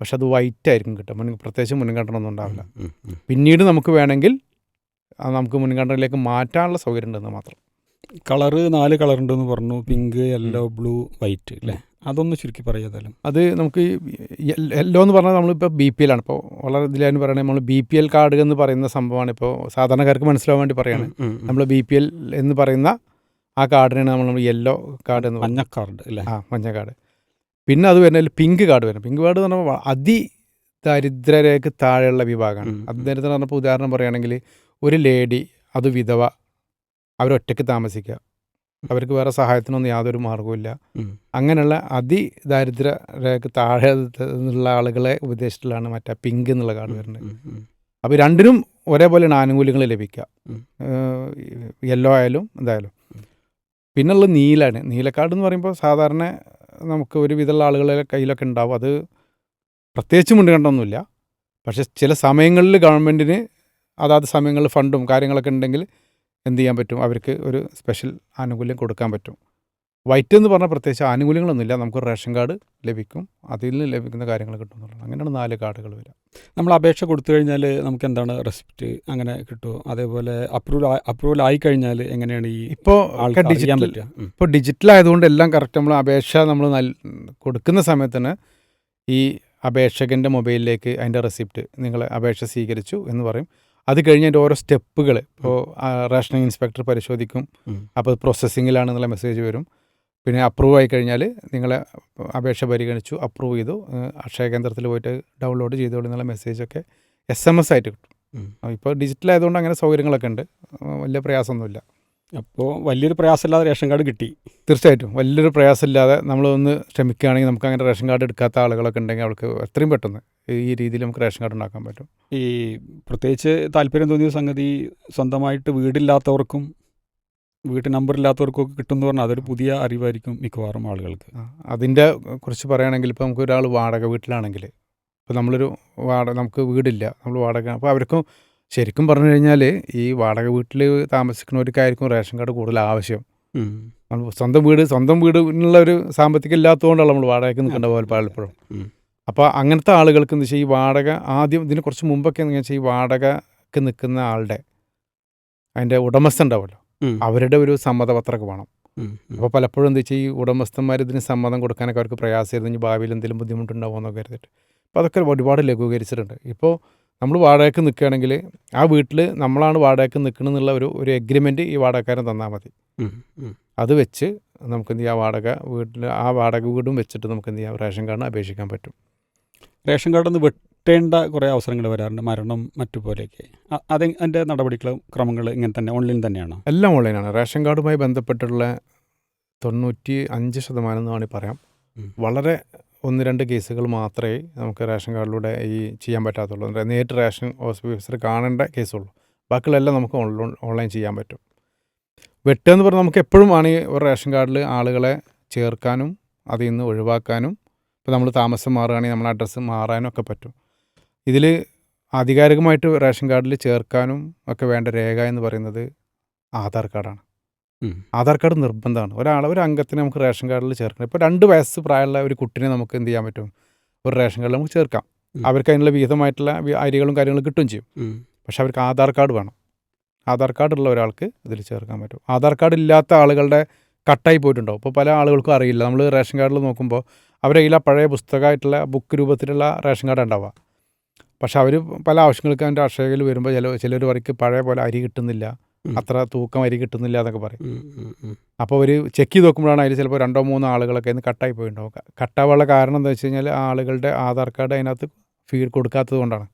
പക്ഷെ അത് വൈറ്റ് ആയിരിക്കും കിട്ടും മുൻ പ്രത്യേകിച്ച് മുൻഗണന ഒന്നും ഉണ്ടാവില്ല. പിന്നീട് നമുക്ക് വേണമെങ്കിൽ നമുക്ക് മുൻഗണനയിലേക്ക് മാറ്റാനുള്ള സൗകര്യം ഉണ്ടെന്ന് മാത്രം. കളറ് നാല് കളർ ഉണ്ടെന്ന് പറഞ്ഞു. പിങ്ക് യെല്ലോ ബ്ലൂ വൈറ്റ് അല്ലേ? അതൊന്ന് ചുരുക്കി പറയാതാലും അത് നമുക്ക് യെല്ലോ എന്ന് പറഞ്ഞാൽ നമ്മളിപ്പോൾ ബി പി എല്ലാണ് ഇപ്പോൾ വളരെ ഇതിലായിരുന്നു പറയുന്നത് നമ്മൾ ബി പി എൽ കാർഡ് എന്ന് പറയുന്ന സംഭവമാണ് ഇപ്പോൾ സാധാരണക്കാർക്ക് മനസ്സിലാവാൻ വേണ്ടി പറയുകയാണ്. നമ്മൾ ബി പി എൽ എന്ന് പറയുന്ന ആ കാർഡിനാണ് നമ്മൾ യെല്ലോ കാർഡ് എന്ന് മഞ്ഞ കാർഡ് അല്ലേ? ആ മഞ്ഞ കാർഡ്. പിന്നെ അത് വരുന്നതിൽ പിങ്ക് കാർഡ് വരും പിങ്ക് കാർഡ് എന്ന് പറഞ്ഞാൽ അതി ദാരിദ്ര്യരേഖ താഴെയുള്ള വിഭാഗമാണ്. അതിനകത്ത് പറഞ്ഞപ്പോൾ ഉദാഹരണം പറയുകയാണെങ്കിൽ ഒരു ലേഡി അത് വിധവ അവരൊറ്റയ്ക്ക് താമസിക്കുക അവർക്ക് വേറെ സഹായത്തിനൊന്നും യാതൊരു മാർഗവുമില്ല. അങ്ങനെയുള്ള അതി ദാരിദ്ര്യരേഖ താഴെ നിന്നുള്ള ആളുകളെ ഉപദേശിച്ചിട്ടുള്ളതാണ് മറ്റേ പിങ്ക് എന്നുള്ള കാർഡ് വരുന്നത്. അപ്പോൾ രണ്ടിനും ഒരേപോലെയാണ് ആനുകൂല്യങ്ങൾ ലഭിക്കുക. യെല്ലോ ആയാലും എന്തായാലും. പിന്നുള്ള നീലാണ് നീലക്കാർഡ് എന്ന് പറയുമ്പോൾ സാധാരണ നമുക്ക് ഒരു വിധമുള്ള ആളുകളെ കയ്യിലൊക്കെ ഉണ്ടാവും. അത് പ്രത്യേകിച്ച് മുൻകണ്ടൊന്നുമില്ല പക്ഷേ ചില സമയങ്ങളിൽ ഗവൺമെന്റിന് അതാത് സമയങ്ങളിൽ ഫണ്ടും കാര്യങ്ങളൊക്കെ ഉണ്ടെങ്കിൽ എന്ത് ചെയ്യാൻ പറ്റും? അവർക്ക് ഒരു സ്പെഷ്യൽ ആനുകൂല്യം കൊടുക്കാൻ പറ്റും. വൈറ്റ് എന്ന് പറഞ്ഞാൽ പ്രത്യേകിച്ച് ആനുകൂല്യങ്ങളൊന്നുമില്ല. നമുക്ക് റേഷൻ കാർഡ് ലഭിക്കും. അതിൽ നിന്ന് ലഭിക്കുന്ന കാര്യങ്ങൾ കിട്ടും അങ്ങനെയാണ് നാല് കാർഡുകൾ വരിക. നമ്മൾ അപേക്ഷ കൊടുത്തു കഴിഞ്ഞാൽ നമുക്ക് എന്താണ് റെസിപ്റ്റ് അങ്ങനെ കിട്ടുമോ? അതേപോലെ അപ്രൂവൽ അപ്രൂവൽ ആയി കഴിഞ്ഞാൽ എങ്ങനെയാണ് ഈ ഇപ്പോൾ ഡിജിറ്റൽ ഇപ്പോൾ ഡിജിറ്റൽ ആയതുകൊണ്ട് എല്ലാം കറക്റ്റ് നമ്മൾ അപേക്ഷ നമ്മൾ നൽ കൊടുക്കുന്ന സമയത്തിന് ഈ അപേക്ഷകന്റെ മൊബൈലിലേക്ക് അതിന്റെ റെസിപ്റ്റ് നിങ്ങൾ അപേക്ഷ സ്വീകരിച്ചു എന്ന് പറയും. അത് കഴിഞ്ഞ് അതിന്റെ ഓരോ സ്റ്റെപ്പുകൾ. ഇപ്പോൾ റേഷനിങ് ഇൻസ്പെക്ടർ പരിശോധിക്കും. അപ്പോൾ പ്രോസസ്സിങ്ങിലാണെന്നുള്ള മെസ്സേജ് വരും. പിന്നെ അപ്രൂവ് ആയി കഴിഞ്ഞാൽ നിങ്ങളെ അപേക്ഷ പരിഗണിച്ചു അപ്രൂവ് ചെയ്തു. അക്ഷയ കേന്ദ്രത്തിൽ പോയിട്ട് ഡൗൺലോഡ് ചെയ്തോളൂ എന്നുള്ള മെസ്സേജൊക്കെ എസ് എം എസ് ആയിട്ട് കിട്ടും. ഇപ്പോൾ ഡിജിറ്റൽ ആയതുകൊണ്ട് അങ്ങനെ സൗകര്യങ്ങളൊക്കെ ഉണ്ട്. വലിയ പ്രയാസമൊന്നുമില്ല. അപ്പോൾ വലിയൊരു പ്രയാസമില്ലാതെ റേഷൻ കാർഡ് കിട്ടി. തീർച്ചയായിട്ടും. വലിയൊരു പ്രയാസമില്ലാതെ നമ്മൾ ഒന്ന് ശ്രമിക്കുകയാണെങ്കിൽ നമുക്ക് അങ്ങനെ റേഷൻ കാർഡ് എടുക്കാത്ത ആളുകളൊക്കെ ഉണ്ടെങ്കിൽ അവൾക്ക് എത്രയും പെട്ടെന്ന് ഈ രീതിയിൽ നമുക്ക് റേഷൻ കാർഡ് ഉണ്ടാക്കാൻ പറ്റും. ഈ പ്രത്യേകിച്ച് താല്പര്യം തോന്നിയ സംഗതി സ്വന്തമായിട്ട് വീടില്ലാത്തവർക്കും വീട്ട് നമ്പർ ഇല്ലാത്തവർക്കൊക്കെ കിട്ടുമെന്ന് പറഞ്ഞാൽ അതൊരു പുതിയ അറിവായിരിക്കും മിക്കവാറും ആളുകൾക്ക്. അതിന്റെ കുറിച്ച് പറയുകയാണെങ്കിൽ ഇപ്പോൾ നമുക്ക് ഒരാൾ വാടക വീട്ടിലാണെങ്കിൽ ഇപ്പോൾ നമ്മളൊരു വാടക നമുക്ക് വീടില്ല നമ്മൾ വാടക അപ്പോൾ അവർക്കും ശരിക്കും പറഞ്ഞു കഴിഞ്ഞാൽ ഈ വാടക വീട്ടിൽ താമസിക്കുന്നവർക്കായിരിക്കും റേഷൻ കാർഡ് കൂടുതൽ ആവശ്യം. സ്വന്തം വീട് സ്വന്തം വീടിനുള്ള ഒരു സാമ്പത്തികം ഇല്ലാത്തതുകൊണ്ടാണ് നമ്മൾ വാടകയ്ക്ക് നിൽക്കേണ്ട പോലെ പലപ്പോഴും. അപ്പോൾ അങ്ങനത്തെ ആളുകൾക്ക് എന്ന് വെച്ചാൽ ഈ വാടക ആദ്യം ഇതിന് കുറച്ച് മുമ്പൊക്കെ എന്ന് വെച്ചാൽ ഈ വാടകയ്ക്ക് നിൽക്കുന്ന ആളുടെ അതിന്റെ ഉടമസ്ഥ ഉണ്ടാവുമല്ലോ. അവരുടെ ഒരു സമ്മതപത്രമൊക്കെ വേണം. അപ്പോൾ പലപ്പോഴും എന്താ വെച്ചാൽ ഈ ഉടമസ്ഥന്മാർ ഇതിന് സമ്മതം കൊടുക്കാനൊക്കെ അവർക്ക് പ്രയാസമായിരുന്നു. ഇനി ഭാവിയിൽ എന്തെങ്കിലും ബുദ്ധിമുട്ടുണ്ടാവുമോ എന്നൊക്കെ കരുതിയിട്ട്. അപ്പോൾ അതൊക്കെ ഒരുപാട് ലഘൂകരിച്ചിട്ടുണ്ട്. ഇപ്പോൾ നമ്മൾ വാടകയ്ക്ക് നിൽക്കുകയാണെങ്കിൽ ആ വീട്ടിൽ നമ്മളാണ് വാടകയ്ക്ക് നിൽക്കണമെന്നുള്ള ഒരു ഒരു എഗ്രിമെന്റ് ഈ വാടകക്കാരൻ തന്നാൽ മതി. അത് വെച്ച് നമുക്ക് എന്ത് ചെയ്യാം വാടക വീട്ടിൽ ആ വാടക വീടും വെച്ചിട്ട് നമുക്ക് എന്ത് ചെയ്യാം റേഷൻ കാർഡിന് അപേക്ഷിക്കാൻ പറ്റും. റേഷൻ കാർഡിൽ നിന്ന് വെട്ടേണ്ട കുറേ അവസരങ്ങൾ വരാറുണ്ട്. മരണം മറ്റു പോലെയൊക്കെ അത് അതിന്റെ നടപടികൾ ക്രമങ്ങൾ ഇങ്ങനെ തന്നെ ഓൺലൈൻ തന്നെയാണ്? എല്ലാം ഓൺലൈനാണ് റേഷൻ കാർഡുമായി ബന്ധപ്പെട്ടുള്ള തൊണ്ണൂറ്റി അഞ്ച് ശതമാനം എന്ന് വേണമെങ്കിൽ പറയാം. വളരെ ഒന്ന് രണ്ട് കേസുകൾ മാത്രമേ നമുക്ക് റേഷൻ കാർഡിലൂടെ ഈ ചെയ്യാൻ പറ്റാത്തുള്ളൂ. നേരിട്ട് റേഷൻ ഓഫീസർ കാണേണ്ട കേസുള്ളൂ. ബാക്കിയുള്ളതെല്ലാം നമുക്ക് ഓൺലൈൻ ഓൺലൈൻ ചെയ്യാൻ പറ്റും. വെട്ടെന്ന് പറഞ്ഞാൽ നമുക്ക് എപ്പോഴും ആണ് ഒരു റേഷൻ കാർഡിൽ ആളുകളെ ചേർക്കാനും അതിൽ നിന്ന് ഒഴിവാക്കാനും ഇപ്പോൾ നമ്മൾ താമസം മാറുകയാണെങ്കിൽ നമ്മുടെ അഡ്രസ്സ് മാറാനും ഒക്കെ പറ്റും. ഇതിൽ ആധികാരികമായിട്ട് റേഷൻ കാർഡിൽ ചേർക്കാനും ഒക്കെ വേണ്ട രേഖ എന്ന് പറയുന്നത് ആധാർ കാർഡാണ്. ആധാർ കാർഡ് നിർബന്ധമാണ്. ഒരാളെ ഒരു അംഗത്തിനെ നമുക്ക് റേഷൻ കാർഡിൽ ചേർക്കണം. ഇപ്പോൾ രണ്ട് വയസ്സ് പ്രായമുള്ള ഒരു കുട്ടിനെ നമുക്ക് എന്ത് ചെയ്യാൻ പറ്റും? ഒരു റേഷൻ കാർഡിൽ നമുക്ക് ചേർക്കാം. അവർക്ക് അതിനുള്ള വിഹിതമായിട്ടുള്ള അരികളും കാര്യങ്ങളും കിട്ടുകയും ചെയ്യും. പക്ഷെ അവർക്ക് ആധാർ കാർഡ് വേണം. ആധാർ കാർഡ് ഉള്ള ഒരാൾക്ക് ഇതിൽ ചേർക്കാൻ പറ്റും. ആധാർ കാർഡ് ഇല്ലാത്ത ആളുകളുടെ കട്ടായി പോയിട്ടുണ്ടാവും. ഇപ്പോൾ പല ആളുകൾക്കും അറിയില്ല. നമ്മൾ റേഷൻ കാർഡിൽ നോക്കുമ്പോൾ അവരെ കയ്യിൽ പഴയ പുസ്തകമായിട്ടുള്ള ബുക്ക് രൂപത്തിലുള്ള റേഷൻ കാർഡ് ഉണ്ടാവുക. പക്ഷെ അവർ പല ആവശ്യങ്ങൾക്ക് അതിന്റെ അക്ഷയയിൽ വരുമ്പോൾ ചില ചിലർ പറയ്ക്ക് പഴയ പോലെ അരി കിട്ടുന്നില്ല. അത്ര തൂക്കം അരി കിട്ടുന്നില്ല എന്നൊക്കെ പറയും. അപ്പോൾ ഒരു ചെക്ക് ചെയ്ത് നോക്കുമ്പോഴാണ് അതിൽ ചിലപ്പോൾ രണ്ടോ മൂന്നോ ആളുകളൊക്കെ ഇന്ന് കട്ടായി പോയിട്ടുണ്ടാവും കട്ടാവുള്ള കട്ടാവാനുള്ള കാരണം എന്താ വെച്ച് കഴിഞ്ഞാൽ ആ ആളുകളുടെ ആധാർ കാർഡ് അതിനകത്ത് ഫീഡ് കൊടുക്കാത്തത് കൊണ്ടാണ്.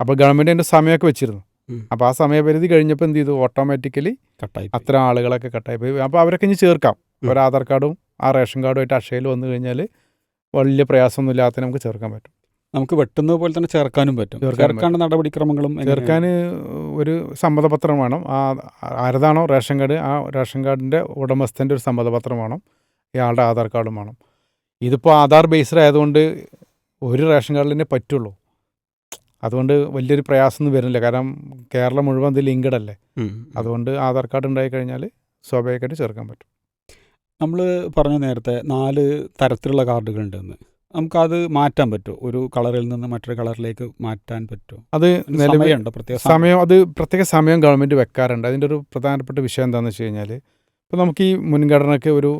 അപ്പോൾ ഗവൺമെന്റ് അതിന്റെ സമയമൊക്കെ വെച്ചിരുന്നു. അപ്പോൾ ആ സമയപരിധി കഴിഞ്ഞപ്പോൾ എന്ത് ചെയ്തു? ഓട്ടോമാറ്റിക്കലി കട്ടായി അത്ര ആളുകളൊക്കെ കട്ടായി പോയി. അപ്പോൾ അവരൊക്കെ ഇനി ചേർക്കാം. ഒരു ആധാർ കാർഡും ആ റേഷൻ കാർഡും ആയിട്ട് അക്ഷയയിൽ വന്നു കഴിഞ്ഞാൽ വലിയ പ്രയാസമൊന്നും ഇല്ലാത്ത നമുക്ക് ചേർക്കാൻ പറ്റും. നമുക്ക് വെട്ടുന്നത് പോലെ തന്നെ ചേർക്കാനും പറ്റും. ചേർക്കാനുള്ള ചേർക്കാണ്ട് നടപടിക്രമങ്ങളും? ചേർക്കാൻ ഒരു സമ്മതപത്രം വേണം. ആ ആരതാണോ റേഷൻ കാർഡ് ആ റേഷൻ കാർഡിന്റെ ഉടമസ്ഥന്റെ ഒരു സമ്മതപത്രം വേണം. ഇയാളുടെ ആധാർ കാർഡും വേണം. ഇതിപ്പോൾ ആധാർ ബേസ്ഡ് ആയതുകൊണ്ട് ഒരു റേഷൻ കാർഡിൽ തന്നെ പറ്റുള്ളൂ. അതുകൊണ്ട് വലിയൊരു പ്രയാസമൊന്നും വരുന്നില്ല. കാരണം കേരളം മുഴുവൻ ഇത് ലിങ്ക്ഡ് അല്ലേ? അതുകൊണ്ട് ആധാർ കാർഡ് ഉണ്ടായി കഴിഞ്ഞാൽ സ്വാഭാവികമായിട്ട് ചേർക്കാൻ പറ്റും. നമ്മൾ പറഞ്ഞ നേരത്തെ നാല് തരത്തിലുള്ള കാർഡുകൾ കാർഡുകളുണ്ടെന്ന് നമുക്കത് മാറ്റാൻ പറ്റുമോ? ഒരു കളറിൽ നിന്ന് മറ്റൊരു കളറിലേക്ക് മാറ്റാൻ പറ്റുമോ? അത് നിലവിലുണ്ട് സമയമുണ്ടോ? പ്രത്യേക സമയം? അത് പ്രത്യേക സമയം ഗവൺമെന്റ് വെക്കാറുണ്ട്. അതിന്റെ ഒരു പ്രധാനപ്പെട്ട വിഷയം എന്താണെന്ന് വെച്ച് കഴിഞ്ഞാൽ ഇപ്പോൾ നമുക്ക് ഈ മുൻഗണനയ്ക്ക് ഒരു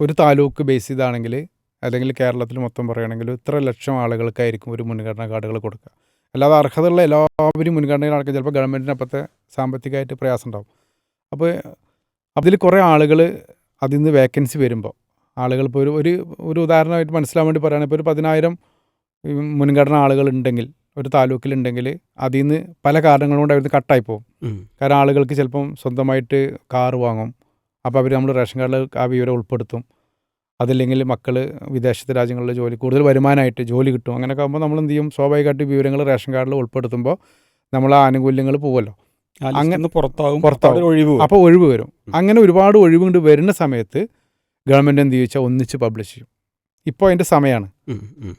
ഒരു താലൂക്ക് ബേസ് ചെയ്താണെങ്കിൽ അല്ലെങ്കിൽ കേരളത്തിൽ മൊത്തം പറയുകയാണെങ്കിൽ ഇത്ര ലക്ഷം ആളുകൾക്കായിരിക്കും ഒരു മുൻഗണന കാർഡുകൾ കൊടുക്കുക. അല്ലാതെ അർഹതയുള്ള എല്ലാവരും മുൻഗണനയിൽ അടക്കം ചിലപ്പോൾ ഗവൺമെന്റിന് അപ്പോഴത്തെ സാമ്പത്തികമായിട്ട് പ്രയാസം ഉണ്ടാവും. അപ്പോൾ അതിൽ കുറേ ആളുകൾ അതിൽ നിന്ന് വേക്കൻസി വരുമ്പോൾ ആളുകൾ ഇപ്പോൾ ഒരു ഒരു ഒരു ഉദാഹരണമായിട്ട് മനസ്സിലാൻ വേണ്ടി പറയുകയാണെങ്കിൽ ഇപ്പോൾ ഒരു പതിനായിരം മുൻഗണന ആളുകളുണ്ടെങ്കിൽ ഒരു താലൂക്കിലുണ്ടെങ്കിൽ അതിൽ നിന്ന് പല കാരണങ്ങൾ കൊണ്ട് അവർ കട്ടായി പോകും. കാരണം ആളുകൾക്ക് ചിലപ്പം സ്വന്തമായിട്ട് കാറ് വാങ്ങും. അപ്പോൾ അവർ നമ്മൾ റേഷൻ കാർഡിൽ ആ വിവരം ഉൾപ്പെടുത്തും. അതില്ലെങ്കിൽ മക്കൾ വിദേശ രാജ്യങ്ങളിൽ ജോലി കൂടുതൽ വരുമാനമായിട്ട് ജോലി കിട്ടും. അങ്ങനെയൊക്കെ ആകുമ്പോൾ നമ്മൾ എന്ത് ചെയ്യും? സ്വാഭാവികമായിട്ട് വിവരങ്ങൾ റേഷൻ കാർഡിൽ ഉൾപ്പെടുത്തുമ്പോൾ നമ്മൾ ആ ആനുകൂല്യങ്ങൾ ലിസ്റ്റിൽ അങ്ങനെ- പുറത്താകും ഒരു ഒഴിവ്. അപ്പോൾ ഒഴിവ് വരും. അങ്ങനെ ഒരുപാട് ഒഴിവുകൊണ്ട് വരുന്ന സമയത്ത് ഗവൺമെന്റ് എന്ത് ചോദിച്ചാൽ ഒന്നിച്ച് പബ്ലിഷ് ചെയ്യും. ഇപ്പോൾ അതിന്റെ സമയമാണ്.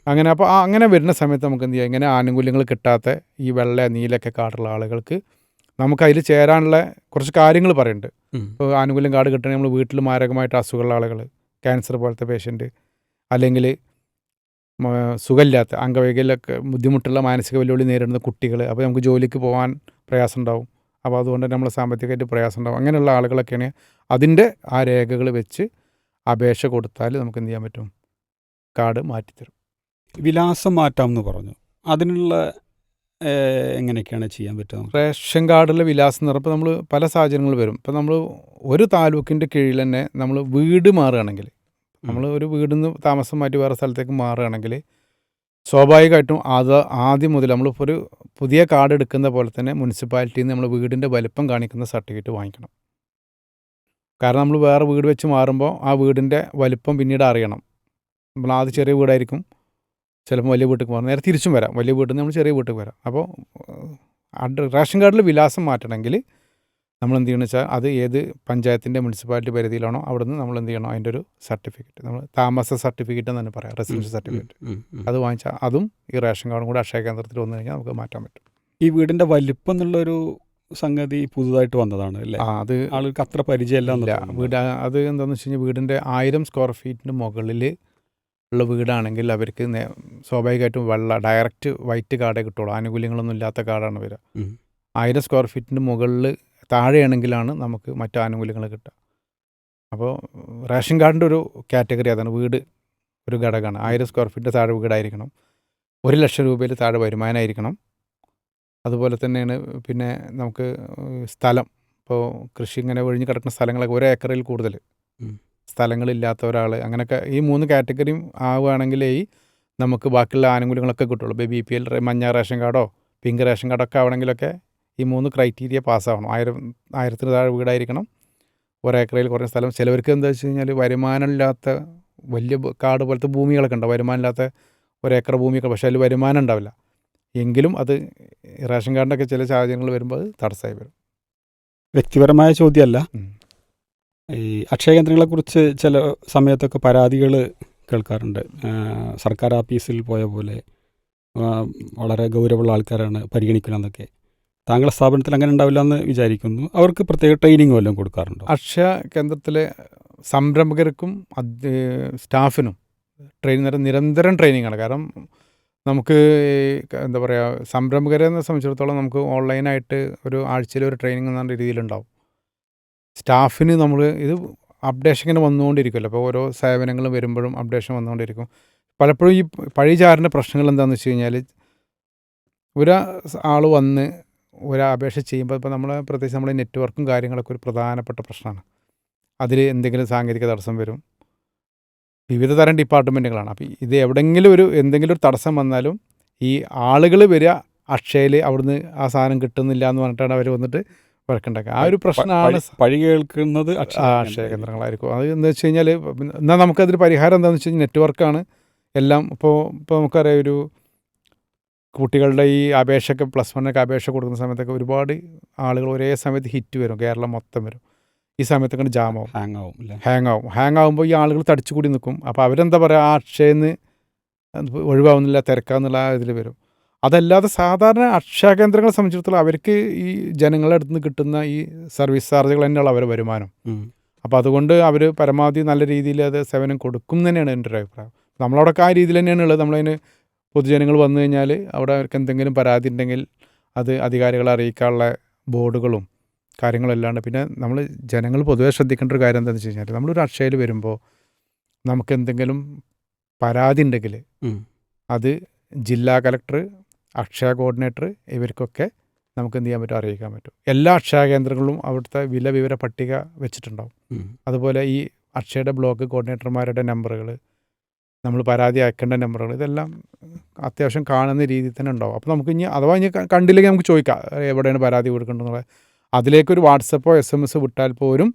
അങ്ങനെ അപ്പോൾ ആ അങ്ങനെ വരുന്ന സമയത്ത് നമുക്ക് എന്ത് ചെയ്യാം? ഇങ്ങനെ ആനുകൂല്യങ്ങൾ കിട്ടാത്ത ഈ വെള്ള നീലൊക്കെ കാർഡുള്ള ആളുകൾക്ക് നമുക്ക് അതിൽ ചേരാനുള്ള കുറച്ച് കാര്യങ്ങൾ പറയുന്നുണ്ട് ഇപ്പോൾ ആനുകൂല്യം കാർഡ് കിട്ടണമെങ്കിൽ നമ്മൾ വീട്ടിൽ മാരകമായിട്ട് അസുഖമുള്ള ആളുകൾ ക്യാൻസർ പോലത്തെ പേഷ്യന്റ് അല്ലെങ്കിൽ സുഖമില്ലാത്ത അംഗവൈകല്യമൊക്കെ ബുദ്ധിമുട്ടുള്ള മാനസിക വെല്ലുവിളി നേരിടുന്ന കുട്ടികൾ അപ്പോൾ നമുക്ക് ജോലിക്ക് പോകാൻ പ്രയാസം ഉണ്ടാവും അപ്പോൾ അതുകൊണ്ട് തന്നെ നമ്മൾ സാമ്പത്തികമായിട്ട് പ്രയാസം ഉണ്ടാവും അങ്ങനെയുള്ള ആളുകളൊക്കെയാണ് അതിന്റെ ആ രേഖകൾ വെച്ച് അപേക്ഷ കൊടുത്താൽ നമുക്ക് എന്ത് ചെയ്യാൻ പറ്റും? കാർഡ് മാറ്റിത്തരും. വിലാസം മാറ്റാം എന്ന് പറഞ്ഞു. അതിനുള്ള എങ്ങനെയൊക്കെയാണ് ചെയ്യാൻ പറ്റുക റേഷൻ കാർഡിലെ വിലാസം എന്ന് പറയുമ്പോൾ നമ്മൾ പല സാഹചര്യങ്ങൾ വരും. ഇപ്പം നമ്മൾ ഒരു താലൂക്കിന്റെ കീഴിൽ തന്നെ നമ്മൾ വീട് മാറുകയാണെങ്കിൽ നമ്മൾ ഒരു വീടിൽ നിന്ന് താമസം മാറ്റി വേറെ സ്ഥലത്തേക്ക് മാറുകയാണെങ്കിൽ സ്വാഭാവികമായിട്ടും അത് ആദ്യം മുതൽ നമ്മളിപ്പോൾ ഒരു പുതിയ കാർഡ് എടുക്കുന്ന പോലെ തന്നെ മുനിസിപ്പാലിറ്റിയിൽ നിന്ന് നമ്മൾ വീടിന്റെ വലിപ്പം കാണിക്കുന്ന സർട്ടിഫിക്കറ്റ് വാങ്ങിക്കണം. കാരണം നമ്മൾ വേറെ വീട് വെച്ച് മാറുമ്പോൾ ആ വീടിന്റെ വലിപ്പം പിന്നീട് അറിയണം. നമ്മൾ ആദ്യം ചെറിയ വീടായിരിക്കും. ചിലപ്പോൾ വലിയ വീട്ടിൽ മാറും. നേരെ തിരിച്ചും വരാം. വലിയ വീട്ടിൽ നിന്ന് നമ്മൾ ചെറിയ വീട്ടിൽ വരാം. അപ്പോൾ റേഷൻ കാർഡിൽ വിലാസം മാറ്റണമെങ്കിൽ നമ്മൾ എന്ത് ചെയ്യണമെന്ന് വെച്ചാൽ അത് ഏത് പഞ്ചായത്തിന്റെ മുനിസിപ്പാലിറ്റി പരിധിയിലാണോ അവിടെ നിന്ന് നമ്മൾ എന്ത് ചെയ്യണം അതിന്റെ ഒരു സർട്ടിഫിക്കറ്റ്. നമ്മൾ താമസ സർട്ടിഫിക്കറ്റ് എന്ന് തന്നെ പറയാം റെസിഡൻഷ്യൽ സർട്ടിഫിക്കറ്റ്. അത് വാങ്ങിച്ചാൽ അതും ഈ റേഷൻ കാർഡും കൂടെ അക്ഷയ കേന്ദ്രത്തിൽ വന്നു കഴിഞ്ഞാൽ നമുക്ക് മാറ്റാൻ പറ്റും. ഈ വീടിന്റെ വലിപ്പം എന്നുള്ളൊരു സംഗതി പുതുതായിട്ട് വന്നതാണ് അല്ലേ? അത് ആളുകൾക്ക് അത്ര പരിചയമില്ല. വീട് അത് എന്താണെന്ന് വെച്ച് കഴിഞ്ഞാൽ വീടിന്റെ ആയിരം സ്ക്വയർ ഫീറ്റിന് മുകളിൽ ഉള്ള വീടാണെങ്കിൽ അവർക്ക് സ്വാഭാവികമായിട്ടും വെള്ള ഡയറക്റ്റ് വൈറ്റ് കാർഡേ കിട്ടുള്ളൂ. ആനുകൂല്യങ്ങളൊന്നും ഇല്ലാത്ത കാർഡാണ് വരിക. ആയിരം സ്ക്വയർ ഫീറ്റിന് മുകളിൽ താഴെയാണെങ്കിലാണ് നമുക്ക് മറ്റു ആനുകൂല്യങ്ങൾ കിട്ടുക. അപ്പോൾ റേഷൻ കാർഡിന്റെ ഒരു കാറ്റഗറി അതാണ്. വീട് ഒരു ഘടകമാണ്. ആയിരം സ്ക്വയർ ഫീറ്റിന്റെ താഴെ വീടായിരിക്കണം. ഒരു ലക്ഷം രൂപയിൽ താഴെ വരുമാനമായിരിക്കണം അതുപോലെ തന്നെയാണ് പിന്നെ നമുക്ക് സ്ഥലം. ഇപ്പോൾ കൃഷി ഇങ്ങനെ ഒഴിഞ്ഞ് കിടക്കുന്ന സ്ഥലങ്ങളൊക്കെ ഒരു ഏക്കറിൽ കൂടുതൽ. സ്ഥലങ്ങളില്ലാത്ത ഒരാൾ അങ്ങനെയൊക്കെ ഈ മൂന്ന് കാറ്റഗറിയും ആവുകയാണെങ്കിലേ നമുക്ക് ബാക്കിയുള്ള ആനുകൂല്യങ്ങളൊക്കെ കിട്ടുള്ളൂ. ഇപ്പോൾ ബി പി എൽ മഞ്ഞ റേഷൻ കാർഡോ പിങ്ക് റേഷൻ കാർഡൊക്കെ ആവണമെങ്കിലൊക്കെ ഈ മൂന്ന് ക്രൈറ്റീരിയ പാസ്സാവണം. ആയിരം ആയിരത്തിന് താഴെ വീടായിരിക്കണം. ഒരേക്കറയിൽ കുറഞ്ഞ സ്ഥലം. ചിലവർക്ക് എന്താ വെച്ച് കഴിഞ്ഞാൽ വരുമാനമില്ലാത്ത വലിയ കാട് പോലത്തെ ഭൂമികളൊക്കെ ഉണ്ടാവും വരുമാനമില്ലാത്ത ഒരേക്കർ ഭൂമിയൊക്കെ പക്ഷേ അതിൽ വരുമാനം ഉണ്ടാവില്ല. എങ്കിലും അത് റേഷൻ കാർഡിന്റെ ചില സാഹചര്യങ്ങൾ വരുമ്പോൾ അത് തടസ്സമായി വരും. വ്യക്തിപരമായ ചോദ്യമല്ല. ഈ അക്ഷയ കേന്ദ്രങ്ങളെക്കുറിച്ച് ചില സമയത്തൊക്കെ പരാതികൾ കേൾക്കാറുണ്ട്. സർക്കാർ ഓഫീസിൽ പോയ പോലെ വളരെ ഗൗരവമുള്ള ആൾക്കാരാണ് പരിഗണിക്കണമെന്നൊക്കെ താങ്കളുടെ സ്ഥാപനത്തിൽ അങ്ങനെ ഉണ്ടാവില്ല എന്ന് വിചാരിക്കുന്നു. അവർക്ക് പ്രത്യേക ട്രെയിനിങ് വല്ലതും കൊടുക്കാറുണ്ടോ? അക്ഷയ കേന്ദ്രത്തിലെ സംരംഭകർക്കും സ്റ്റാഫിനും ട്രെയിനിങ് നിരന്തരം ട്രെയിനിങ് ആണ് കാരണം നമുക്ക് എന്താ പറയുക സംരംഭകരെ സംബന്ധിച്ചിടത്തോളം നമുക്ക് ഓൺലൈനായിട്ട് ഒരു ആഴ്ചയിൽ ഒരു ട്രെയിനിങ് എന്ന രീതിയിലുണ്ടാവും. സ്റ്റാഫിന് നമ്മൾ ഇത് അപ്ഡേഷൻ ഇങ്ങനെ വന്നുകൊണ്ടിരിക്കുമല്ലോ അപ്പോൾ ഓരോ സേവനങ്ങൾ വരുമ്പോഴും അപ്ഡേഷൻ വന്നുകൊണ്ടിരിക്കും. പലപ്പോഴും ഈ പഴയ ചാറിന്റെ പ്രശ്നങ്ങൾ എന്താണെന്ന് വെച്ച് കഴിഞ്ഞാൽ ഒരു ആൾ വന്ന് ഒരു അപേക്ഷ ചെയ്യുമ്പോൾ ഇപ്പോൾ നമ്മൾ പ്രത്യേകിച്ച് നമ്മുടെ നെറ്റ്വർക്കും കാര്യങ്ങളൊക്കെ ഒരു പ്രധാനപ്പെട്ട പ്രശ്നമാണ്. അതിൽ എന്തെങ്കിലും സാങ്കേതിക തടസ്സം വരും. വിവിധ തരം ഡിപ്പാർട്ട്മെന്റുകളാണ് അപ്പോൾ ഇത് എവിടെയെങ്കിലും ഒരു എന്തെങ്കിലും ഒരു തടസ്സം വന്നാലും ഈ ആളുകൾ വരിക അക്ഷയയിൽ അവിടുന്ന് ആ സാധനം കിട്ടുന്നില്ല എന്ന് പറഞ്ഞിട്ടാണ് അവർ വന്നിട്ട് വഴക്കുണ്ടാക്കുക. ആ ഒരു പ്രശ്നമാണ് പഴി- കേൾക്കുന്നത് അക്ഷയ. കേന്ദ്രങ്ങളായിരിക്കും. അത് എന്ന് വെച്ച് കഴിഞ്ഞാൽ എന്നാൽ നമുക്കതിന് പരിഹാരം എന്താണെന്ന് വെച്ച് കഴിഞ്ഞാൽ നെറ്റ്വർക്കാണ്. എല്ലാം ഇപ്പോൾ ഇപ്പോൾ നമുക്കറിയാം ഒരു കുട്ടികളുടെ ഈ അപേക്ഷയ്ക്ക് പ്ലസ് വണ്ണൊക്കെ അപേക്ഷ കൊടുക്കുന്ന സമയത്തൊക്കെ ഒരുപാട് ആളുകൾ ഒരേ സമയത്ത് ഹിറ്റ് വരും. കേരളം മൊത്തം വരും. ഈ സമയത്ത് സമയത്തൊക്കെ ജാമാവും ഹാങ് ആവും. അല്ലേ ഹാങ് ആവും ഹാങ് ആകുമ്പോൾ ഈ ആളുകൾ തടിച്ചു കൂടി നിൽക്കും അപ്പോൾ അവരെന്താ പറയുക ആ അക്ഷയെന്ന് ഒഴിവാവുന്നില്ല തിരക്കാന്നുള്ള ആ ഇതിൽ വരും. അതല്ലാതെ സാധാരണ അക്ഷയ കേന്ദ്രങ്ങളെ സംബന്ധിച്ചിടത്തോളം അവർക്ക് ഈ ജനങ്ങളുടെ അടുത്ത് നിന്ന് കിട്ടുന്ന ഈ സർവീസ് ചാർജുകൾ തന്നെയുള്ള അവരുടെ വരുമാനം. അപ്പോൾ അതുകൊണ്ട് അവർ പരമാവധി നല്ല രീതിയിൽ അത് സേവനം കൊടുക്കും തന്നെയാണ് എന്റെ ഒരു അഭിപ്രായം. നമ്മളവിടെയൊക്കെ ആ രീതിയിൽ തന്നെയാണ് ഉള്ളത്. നമ്മളതിന് പൊതുജനങ്ങൾ വന്നു കഴിഞ്ഞാൽ അവിടെ അവർക്ക് എന്തെങ്കിലും പരാതി ഉണ്ടെങ്കിൽ അത് അധികാരികളെ അറിയിക്കാനുള്ള ബോർഡുകളും കാര്യങ്ങളും എല്ലാം ഉണ്ട് പിന്നെ നമ്മൾ ജനങ്ങൾ പൊതുവെ ശ്രദ്ധിക്കേണ്ട ഒരു കാര്യം എന്താണെന്ന് വെച്ച് കഴിഞ്ഞാൽ നമ്മളൊരു അക്ഷയയിൽ വരുമ്പോൾ നമുക്ക് എന്തെങ്കിലും പരാതി ഉണ്ടെങ്കിൽ അത് ജില്ലാ കലക്ടർ അക്ഷയ കോർഡിനേറ്റർ ഇവർക്കൊക്കെ നമുക്ക് എന്ത് ചെയ്യാൻ പറ്റും? അറിയിക്കാൻ പറ്റും. എല്ലാ അക്ഷയ കേന്ദ്രങ്ങളിലും അവിടുത്തെ വില വിവര പട്ടിക വെച്ചിട്ടുണ്ടാവും. അതുപോലെ ഈ അക്ഷയയുടെ ബ്ലോക്ക് കോർഡിനേറ്റർമാരുടെ നമ്പറുകൾ നമ്മൾ പരാതി അയക്കേണ്ട നമ്പറുകൾ ഇതെല്ലാം അത്യാവശ്യം കാണുന്ന രീതിയിൽ തന്നെ ഉണ്ടാവും. അപ്പോൾ നമുക്ക് ഇനി അഥവാ ഇനി കണ്ടില്ലെങ്കിൽ നമുക്ക് ചോദിക്കാം. എവിടെയാണ് പരാതി കൊടുക്കേണ്ടതെന്നുള്ളത് അതിലേക്കൊരു വാട്സപ്പോ എസ് എം എസ് വിട്ടാൽ പോലും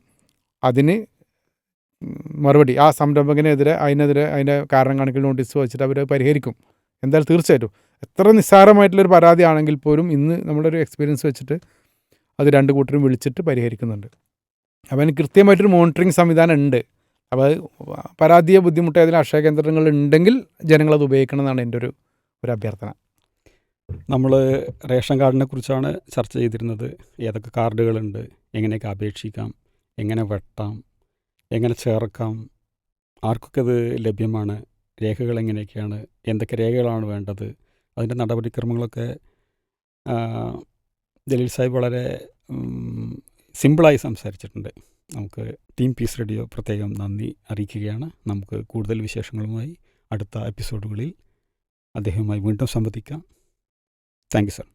അതിന് മറുപടി ആ സംരംഭകനെതിരെ അതിനെതിരെ അതിന്റെ കാരണം കണക്കിൽ നോട്ടീസ് വെച്ചിട്ട് അവർ പരിഹരിക്കും. എന്തായാലും തീർച്ചയായിട്ടും. എത്ര നിസ്സാരമായിട്ടുള്ളൊരു പരാതി ആണെങ്കിൽ പോലും ഇന്ന് നമ്മുടെ ഒരു എക്സ്പീരിയൻസ് വെച്ചിട്ട് അത് രണ്ട് കൂട്ടരും വിളിച്ചിട്ട് പരിഹരിക്കുന്നുണ്ട്. അപ്പോൾ അതിന് കൃത്യമായിട്ടൊരു മോണിറ്ററിങ് സംവിധാനം ഉണ്ട്. അപ്പോൾ പരാതിയെ ബുദ്ധിമുട്ട് അതിൽ അക്ഷയ കേന്ദ്രങ്ങൾ ഉണ്ടെങ്കിൽ ജനങ്ങളത് ഉപയോഗിക്കണം എന്നാണ് എന്റെ ഒരു ഒരു അഭ്യർത്ഥന. നമ്മൾ റേഷൻ കാർഡിനെ കുറിച്ചാണ് ചർച്ച ചെയ്തിരുന്നത്. ഏതൊക്കെ കാർഡുകളുണ്ട് എങ്ങനെയൊക്കെ അപേക്ഷിക്കാം എങ്ങനെ വെട്ടാം എങ്ങനെ ചേർക്കാം ആർക്കൊക്കെ ഇത് ലഭ്യമാണ് രേഖകൾ എങ്ങനെയൊക്കെയാണ് എന്തൊക്കെ രേഖകളാണ് വേണ്ടത് അതിന്റെ നടപടിക്രമങ്ങളൊക്കെ ജലീൽ സാഹിബ് വളരെ സിമ്പിളായി സംസാരിച്ചിട്ടുണ്ട്. നമുക്ക് ടീം പീസ് റേഡിയോ പ്രത്യേകം നന്ദി അറിയിക്കുകയാണ്. നമുക്ക് കൂടുതൽ വിശേഷങ്ങളുമായി അടുത്ത എപ്പിസോഡുകളിൽ അദ്ദേഹവുമായി വീണ്ടും സംവദിക്കാം. Thank you, sir.